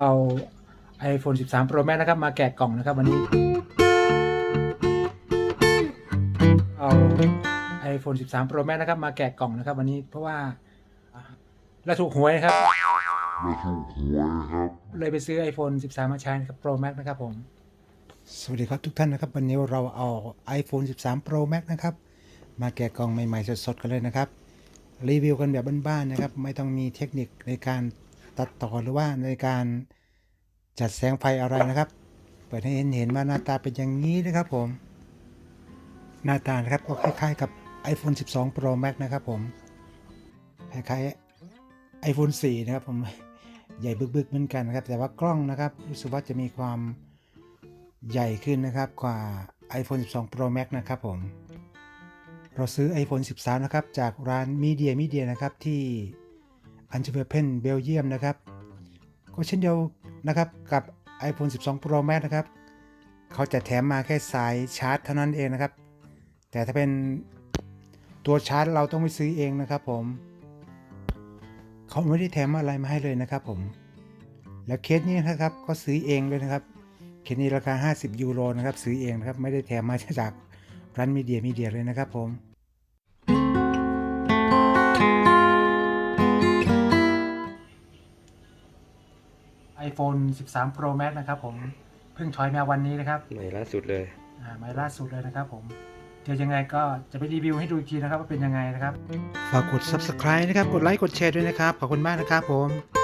เอา iPhone 13 Pro Max นะครับ มาแกะกล่องนะครับวันนี้ เอา iPhone 13 Pro Max นะครับ มาแกะกล่องนะครับวันนี้เพราะว่าเราถูกหวยนะครับและถูกหวยครับ เลยไปซื้อ iPhone 13 มาใช้นะครับ Pro Max นะครับผม สวัสดีครับทุกท่านนะครับ วันนี้เราเอา iPhone 13 Pro Max นะครับ มาแกะกล่องใหม่ๆสดๆกันเลยนะครับ รีวิวกันแบบบ้านๆนะครับ ไม่ต้องมีเทคนิคในการ ตัดต่อหรือว่าในการจัดแสงไฟอะไรนะครับ เปิดให้เห็นเห็นว่าหน้าตาเป็นอย่างนี้นะครับผม หน้าตานะครับก็คล้ายๆกับ iPhone 12 Pro Max นะครับผม คล้ายๆ iPhone 4 นะครับผม ใหญ่บึกๆเหมือนกันนะครับ แต่ว่ากล้องนะครับ รู้สึกว่าจะมีความใหญ่ขึ้นนะครับกว่า iPhone 12 Pro Max นะครับผม เราซื้อ iPhone 13 นะครับ จากร้าน Media Media นะครับที่ อันเทเวเพนเบลเยียมนะครับ ก็เช่นเดียวนะครับกับ iPhone 12 Pro Max นะครับ เขาจะแถมมาแค่สายชาร์จเท่านั้นเองนะครับ แต่ถ้าเป็นตัวชาร์จเราต้องไปซื้อเองนะครับผม เขาไม่ได้แถมอะไรมาให้เลยนะครับผม แล้วเคสนี้นะครับก็ซื้อเองเลยนะครับ เคสนี้ราคา 50 ยูโรนะครับซื้อเองนะครับไม่ได้แถมมาจากร้านมีเดียมีเดียเลยนะครับผม iPhone 13 Pro Max นะครับผมเพิ่งถอยมาวันนี้นะครับใหม่ล่าสุดเลยอ่าไม้ล่าสุดเลยนะครับผมเดี๋ยวยังไงก็จะไปรีวิวให้ดูอีกทีนะครับว่าเป็นยังไงนะครับ ฝากกด subscribe นะครับ กดไลค์ กดแชร์ด้วยนะครับ ขอบคุณมากนะครับผม